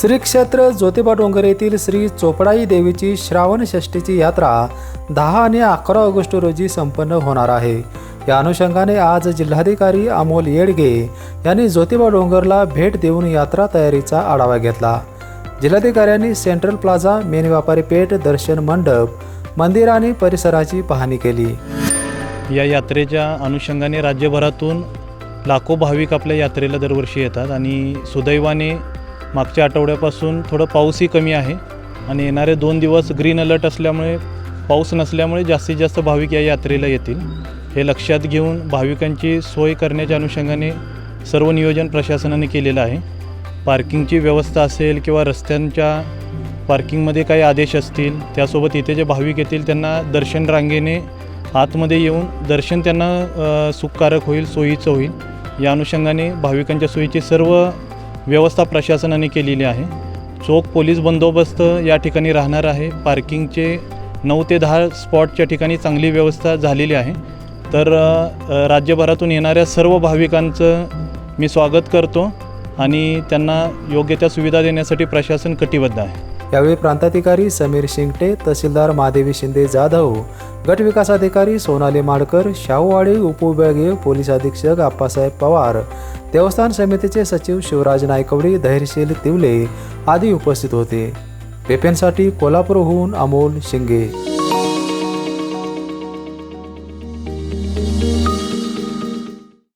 श्री क्षेत्र ज्योतिबा डोंगर येथील श्री चोपडाई देवीची श्रावण षष्टीची यात्रा दहा आणि अकरा ऑगस्ट रोजी संपन्न होणार आहे. या अनुषंगाने आज जिल्हाधिकारी अमोल येडगे यांनी ज्योतिबा डोंगरला भेट देऊन यात्रा तयारीचा आढावा घेतला. जिल्हाधिकाऱ्यांनी सेंट्रल प्लाझा मेन व्यापारी पेठ दर्शन मंडप मंदिर आणि परिसराची पाहणी केली. या यात्रेच्या अनुषंगाने राज्यभरातून लाखो भाविक आपल्या यात्रेला दरवर्षी येतात आणि सुदैवाने मागच्या आठवड्यापासून थोडं पाऊसही कमी आहे आणि येणारे दोन दिवस ग्रीन अलर्ट असल्यामुळे पाऊस नसल्यामुळे जास्तीत जास्त भाविक या यात्रेला येतील. हे लक्षात घेऊन भाविकांची सोय करण्याच्या अनुषंगाने सर्व नियोजन प्रशासनाने केलेलं आहे. पार्किंगची व्यवस्था असेल किंवा रस्त्यांच्या पार्किंगमध्ये काही आदेश असतील त्यासोबत इथे जे भाविक येतील त्यांना दर्शन रांगेने आतमध्ये येऊन दर्शन त्यांना सुखकारक होईल सोयीचं होईल. या अनुषंगाने भाविकांच्या सोयीची सर्व व्यवस्था प्रशासनाने केलेली आहे. चोख पोलीस बंदोबस्त या ठिकाणी राहणार आहे. पार्किंगचे नऊ ते दहा स्पॉटच्या ठिकाणी चांगली व्यवस्था झालेली आहे. तर राज्यभरातून येणाऱ्या सर्व भाविकांचं मी स्वागत करतो आणि त्यांना योग्य त्या सुविधा देण्यासाठी प्रशासन कटिबद्ध आहे. यावेळी प्रांताधिकारी समीर शिंगटे तहसीलदार महादेवी शिंदे जाधव गट विकास अधिकारी सोनाली माडकर शाहूवाडी उपविभागीय पोलीस अधीक्षक आप्पासाहेब पवार देवस्थान समितीचे सचिव शिवराज नायकवडी धैर्यशील तिवले आदी उपस्थित होते. पेपेंसाठी कोल्हापूरहून अमोल शिंगे.